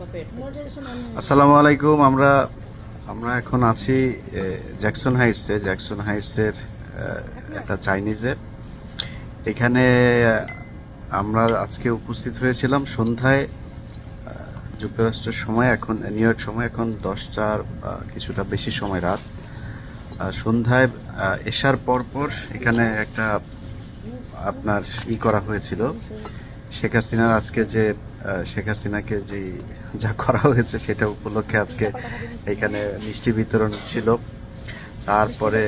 আসসালামু আলাইকুম আমরা আমরা এখন আছি জ্যাকসন হাইটসে। জ্যাকসন হাইটসের একটা চাইনিজের। এখানে আমরা আজকে উপস্থিত হয়েছিলাম সন্ধ্যায় যুক্তরাষ্ট্রের সময় এখন নিউ ইয়র্ক সময় এখন দশটার কিছুটা বেশি সময় রাত। সন্ধ্যায় এসার পরপর এখানে একটা আপনার ই করা হয়েছিল। শেখ হাসিনার আজকে যে শেখ হাসিনাকে যে যা করা হয়েছে সেটা উপলক্ষে আজকে এখানে মিষ্টি বিতরণ ছিল। তারপরে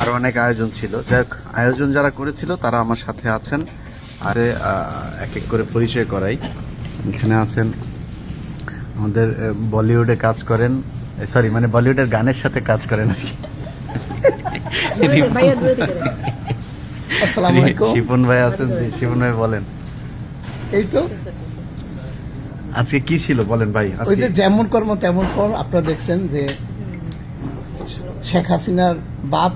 আরও অনেক আয়োজন ছিল। যাই হোক, আয়োজন যারা করেছিল তারা আমার সাথে আছেন। আর এক এক করে পরিচয় করাই। এখানে আছেন আমাদের বলিউডে কাজ করেন সরি মানে বলিউডের গানের সাথে কাজ করেন আর কি। শিপন ভাই আছেন জি, শিপন ভাই বলেন। এই তো। আজকে কি ছিল বলেন ভাই? ওই যে যেমন কর্ম তেমন ফল। আপনারা দেখছেন যে শেখ হাসিনার বাপ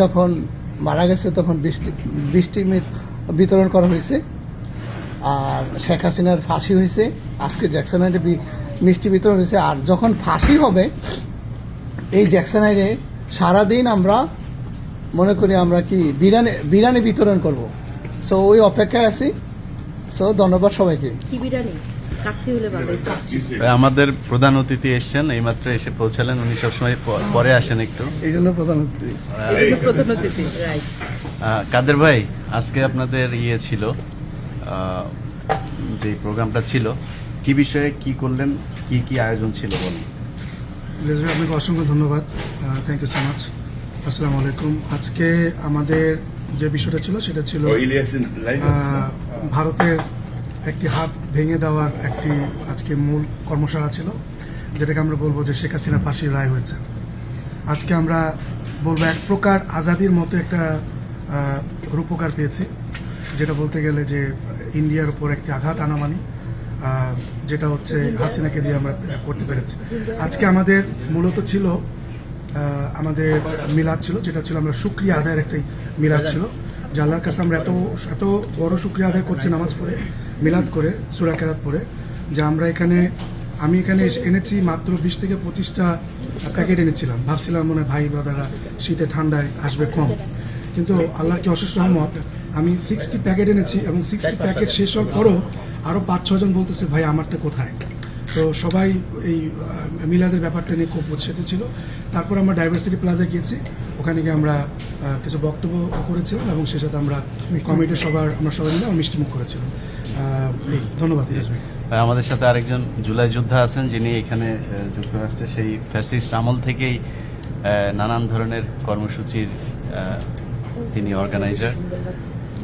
যখন মারা গেছে তখন বৃষ্টি বৃষ্টি বিতরণ করা হয়েছে। আর শেখ হাসিনার ফাঁসি হয়েছে। আজকে জ্যাকসন জ্যাকসনাইডে মিষ্টি বিতরণ হয়েছে। আর যখন ফাঁসি হবে এই জ্যাকসন জ্যাকসনাইডে সারাদিন আমরা মনে করি আমরা কি বিরিয়ানি বিরিয়ানি বিতরণ করব। সো ওই অপেক্ষায় আছি। সো ধন্যবাদ সবাইকে। আমাদের প্রধান অতিথি এসেছেন এইমাত্র এসে পৌঁছালেন উনি সবসময় পরে আসেন একটু। এই জন্য প্রধানমন্ত্রী এই জন্য প্রধান অতিথি কাদের ভাই আজকে আপনাদের ইয়ে ছিল যে প্রোগ্রামটা ছিল কি বিষয়ে কি করলেন কি কি আয়োজন ছিল বলুন। আপনাকে অসংখ্য ধন্যবাদ থ্যাংক ইউ সো মাচ আসসালামু আলাইকুম। আজকে আমাদের যে বিষয়টা ছিল সেটা ছিল ভারতের একটি হাত ভেঙে দেওয়ার একটি আজকে মূল কর্মশালা ছিল, যেটাকে আমরা বলব যে শেখ হাসিনা ফাঁসির রায় হয়েছে। আজকে আমরা বলব এক প্রকার আজাদির মতো একটা রূপকার পেয়েছি, যেটা বলতে গেলে যে ইন্ডিয়ার উপর একটি আঘাত আনামানি যেটা হচ্ছে হাসিনাকে দিয়ে আমরা করতে পেরেছি। আজকে আমাদের মূলত ছিল আমাদের মিলাদ ছিল, যেটা ছিল আমরা সুক্রিয়া আদায়ের একটি মিলাদ ছিল। যে আল্লাহর কাছে আমরা এত এত বড় শুক্রিয়া আদায় করছি নামাজ পড়ে মিলাদ করে সুরা কেরাত পড়ে যে আমরা এখানে আমি এখানে এসে- এনেছি মাত্র বিশ থেকে পঁচিশটা প্যাকেট এনেছিলাম। ভাবছিলাম মনে হয় ভাই ব্রাদারা শীতে ঠান্ডায় আসবে কম। কিন্তু আল্লাহর কি অশেষ রহমত আমি সিক্সটি প্যাকেট এনেছি এবং সিক্সটি প্যাকেট শেষ হওয়ার পরও আরও পাঁচ ছজন বলতেছে ভাই আমারটা কোথায়? তো সবাই এই মিলাদের ব্যাপারটা নিয়ে খুব উৎসাহিত ছিল। তারপর আমরা ডাইভার্সিটি প্লাজা গিয়েছি। ওখানে গিয়ে আমরা কিছু বক্তব্য করেছিলাম এবং সে সাথে আমরা কমিটির সবার আমরা সবাই মিলে আমরা মিষ্টিমুখ করেছিলাম। এই ধন্যবাদ ইরাজ ভাই। ভাই, আমাদের সাথে আরেকজন জুলাই যোদ্ধা আছেন যিনি এখানে যুক্তরাষ্ট্রে সেই ফ্যাসিস্ট আমল থেকেই নানান ধরনের কর্মসূচির তিনি অর্গানাইজার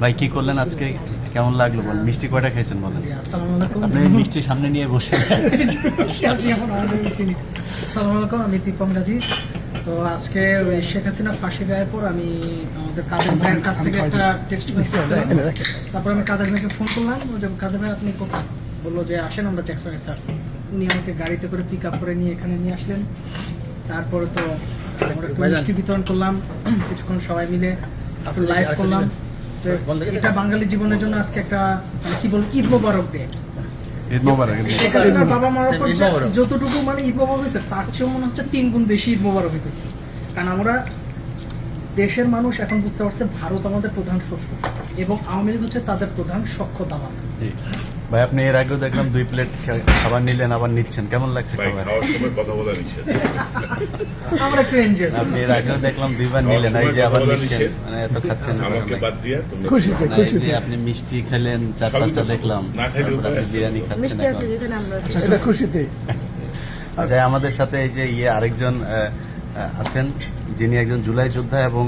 ভাই কি করলেন আজকে? কেমন লাগল বলেন মিষ্টি কয়টা খাইছেন বলেন? আপনি মিষ্টি সামনে নিয়ে বসে আছি এখন আমাদের মিষ্টি নিয়ে। আসসালামু আলাইকুম আমি দীপক রাজি। তো আজকে শেখ হাসিনা ফাঁসি দেওয়ার পর আমি আমাদের কাদের ভাইয়ের কাছ থেকে একটা টেক্সট মেসেজ তারপর আমি কাদের ভাইকে ফোন করলাম ও যে কাদের ভাই আপনি কোথায়? বলল যে আসেন আমরা জ্যাকসনে স্যার উনি আমাকে গাড়িতে করে পিক আপ করে নিয়ে এখানে নিয়ে আসলেন। তারপরে তো আমরা একটু মিষ্টি বিতরণ করলাম। কিছুক্ষণ সবাই মিলে লাইভ করলাম। এটা বাঙালি জীবনের জন্য আজকে একটা মানে কি বলব ঈদ মোবারক ডে ঈদ মোবারক শেখ হাসিনার বাবা মার উপর যতটুকু মানে ঈদ মোবারক হয়েছে তার চেয়েও মনে হচ্ছে তিন গুণ বেশি ঈদ মোবারক হইতেছে। কারণ আমরা দেশের মানুষ এখন বুঝতে পারছে ভারত আমাদের প্রধান শত্রু এবং আওয়ামী লীগ হচ্ছে তাদের প্রধান সক্ষ দালাল। ভাই আপনি এর আগেও দেখলাম দুই প্লেট খাবার নিলেন আবার নিচ্ছেন। কেমন লাগছে খাবার? খাওয়ার সময় কথা বলা নিষেধ আমরা একটু এনজয় আপনি এর আগেও দেখলাম দুইবার নিলেন এই যে আবার নিচ্ছেন। মানে এত খাচ্ছেন না আমাকে বাদ দিয়া তোমরা খুশিতে না, এই খুশিতে। আপনি মিষ্টি খেলেন চার পাঁচটা দেখলাম না। বিরিয়ানি খাচ্ছেন মিষ্টি আছে যেখানে আমরা এটা খুশিতে। আচ্ছা আমাদের সাথে এই যে ইয়ে আরেকজন আছেন যিনি একজন জুলাই যোদ্ধা এবং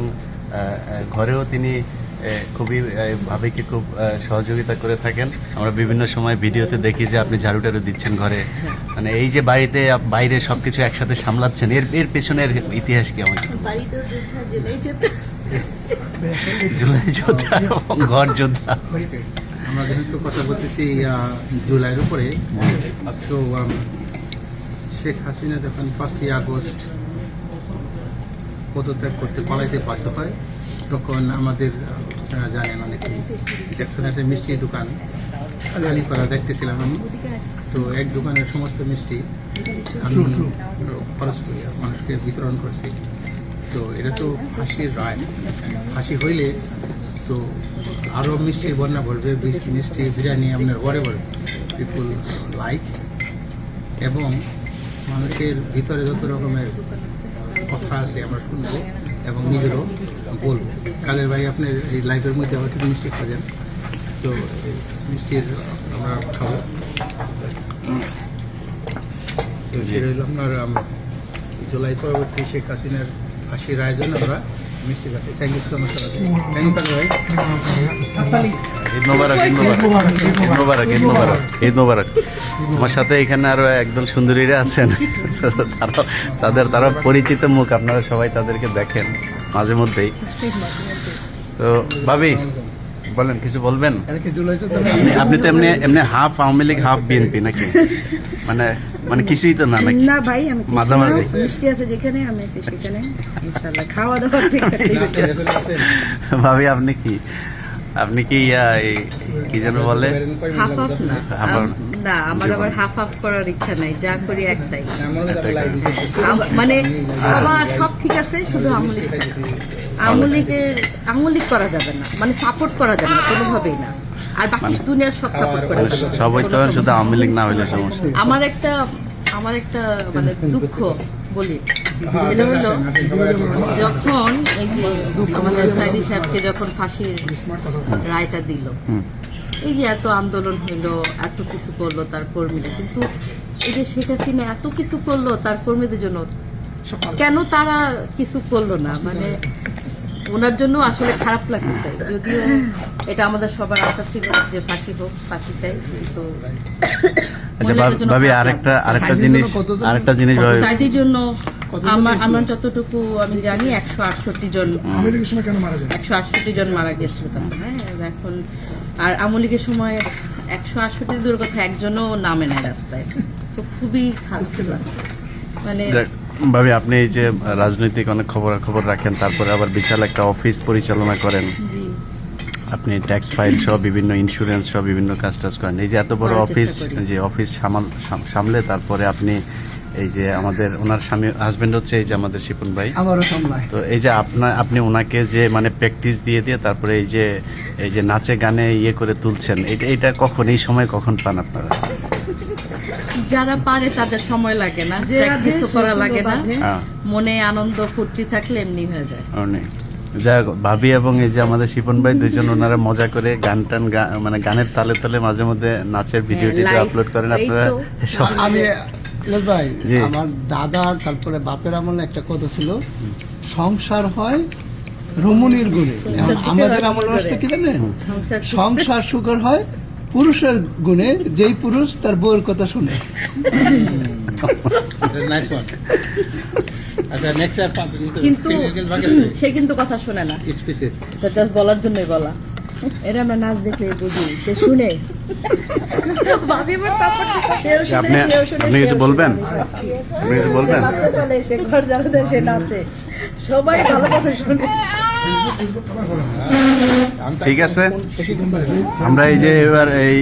ঘরেও তিনি খুবই ভাবিকে খুব আহ, সহযোগিতা করে থাকেন। আমরা বিভিন্ন সময় ভিডিওতে দেখি যে আপনি ঝাড়ু টাড়ু দিচ্ছেন ঘরে। মানে এই যে বাড়িতে বাইরে সবকিছু একসাথে সামলাচ্ছেন এর এর পেছনের ইতিহাস কি আমাকে যোদ্ধা জেলেই যোদ্ধা। এবং ঘর যোদ্ধা। আমরা যেহেতু কথা বলতেছি আহ, জুলাইয়ের উপরে তো শেখ হাসিনা যখন পাঁচই আগস্ট পদত্যাগ করতে পালাইতে বাধ্য হয় তখন আমাদের আপনারা জানেন অনেকেই জ্যাকসনের একটা মিষ্টির দোকান খালি করা দেখতেছিলাম আমি। তো এক দোকানের সমস্ত মিষ্টি আমি খরচ করি মানুষকে বিতরণ করছি। তো এটা তো ফাঁসির রায়। ফাঁসি হইলে তো আরও মিষ্টি বন্যা ভরবে মিষ্টি মিষ্টি বিরিয়ানি আপনার ওয়ারে পিপুল লাইক এবং মানুষের ভিতরে যত রকমের কথা আছে আমরা শুনব এবং নিজেরও বলব। কাদের ভাই আপনার এই লাইফের মধ্যে কিছু মিষ্টি খাবেন তো মিষ্টির আমরা খাব। তো সেটা হলো আপনার জুলাই পরবর্তী শেখ হাসিনার ফাঁসির আয়োজন আমরা মিষ্টি খাচ্ছি। Thank you so much thank you Kader ভাই। ঈদ মোবারক ঈদ মোবারক। ঈদ মোবারক ঈদ মোবারক ঈদ মোবারক। আমার সাথে এখানে আরও একদল সুন্দরীরা আছেন। তারা তাদের তারা পরিচিত মুখ আপনারা সবাই তাদেরকে দেখেন। মাঝে মধ্যেই। তো ভাবি বলেন কিছু বলবেন? আপনি- আপনি তো এমনি এমনি half Awami League half BNP নাকি? মানে মানে কিছুই তো না নাকি? না ভাই আমি মাঝামাঝি। মিষ্টি আছে যেখানে আমি আছি সেখানে। ইনশাআল্লাহ খাওয়া দাওয়া ঠিক আছে। ভাবি আপনি কি আপনি কি ইয়া কি যেন বলে? হাফ হাফ না। না আমার আবার হাফ হাফ করার ইচ্ছা নাই যা করি একটাই। আচ্ছা, মানে সবার সব ঠিক আছে শুধু আমলিক আমলিকের আমলিক করা যাবে না মানে সাপোর্ট করা যাবে না কোনোভাবেই না। আর বাকি দুনিয়ার সব সাপোর্ট করা মানে যাবে সবাই তো শুধু আওয়ামী লীগ না হইলে সমস্যা। আমার একটা আমার একটা মানে দুঃখ বলি। এটা হলো যখন এই যে আমাদের সাইদি সাহেবকে যখন ফাঁসির রায়টা দিল। এই যে এত আন্দোলন হইল এত কিছু করল তার কর্মীরা কিন্তু এই যে শেখ হাসিনা এত কিছু করল তার কর্মীদের জন্য কেন তারা কিছু করল না? মানে ওনার জন্য আসলে খারাপ লাগছে। যদিও এটা আমাদের সবার আশা ছিল যে ফাঁসি হোক ফাঁসি চাই কিন্তু আচ্ছা ভাব- আরেকটা আরেকটা জিনিস আরেকটা জিনিস ভাবি সাইদির জন্য আমার আমার যতটুকু আমি জানি একশো আটষট্টি জন একশো আটষট্টি জন মারা গেছিল তখন হ্যাঁ? এখন আর আমলিগের সময় একশো আটষট্টি দূর কথা একজনও নামে নেয় রাস্তায়। তো খুবই খারাপ মানে ভাবি আপনি এই যে রাজনৈতিক অনেক খবর খবর রাখেন তারপরে আবার বিশাল একটা অফিস পরিচালনা করেন। আপনি ট্যাক্স ফাইল সহ বিভিন্ন ইন্স্যুরেন্স সহ বিভিন্ন কাজ টাজ করেন। এই যে এত বড় অফিস যে অফিস সামাল সাম- সামলে তারপরে আপনি এই যে আমাদের ওনার স্বামী হাজবেন্ড হচ্ছে এই যে আমাদের শিপন ভাই। তো এই যে আপনার আপনি ওনাকে যে মানে প্র্যাকটিস দিয়ে দিয়ে তারপরে এই যে এই যে নাচে গানে ইয়ে করে তুলছেন এটা এটা কখন এই সময় কখন পান আপনারা? যারা পারে তাদের সময় লাগে না প্র্যাকটিসও করা লাগে না। হ্যাঁ। মনে আনন্দ ফুর্তি থাকলে এমনি হয়ে যায়। অনেক যাই হোক, ভাবি এবং এই যে আমাদের শিপন ভাই দুজন ওনারা মজা করে গান টান মানে গানের তালে তালে মাঝে মধ্যে নাচের ভিডিও টিডিও আপলোড করেন আপনারা। আমি ভাই আমার দাদা তারপরে বাপের আমলে একটা কথা ছিল সংসার হয় রমণীর গুণে। আমাদের আমল হচ্ছে কি জানেন? সংসার সংসার সুখের হয় পুরুষের গুণে যেই পুরুষ তার বউয়ের কথা শুনে। নাইস ওয়ান আচ্ছা নেক্সট কিন্তু সে কিন্তু কথা শুনে না। স্পেসিফিক বলার জন্যই বলা। এটা আমরা নাচ দেখলে বুঝি সে শুনে। আপনি কিছু বলবেন? আপনি কিছু বলবেন? সে ঘর সে নাচে। সবাই ভালো কথা শুনে। ঠিক আছে। আমরা এই যে এবার এই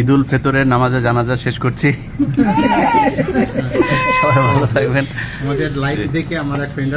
ঈদুল ফেতরের নামাজে জানাজা শেষ করছি। সবাই ভালো থাকবেন। আমাদের লাইভ দেখে আমার এক ফ্রেন্ড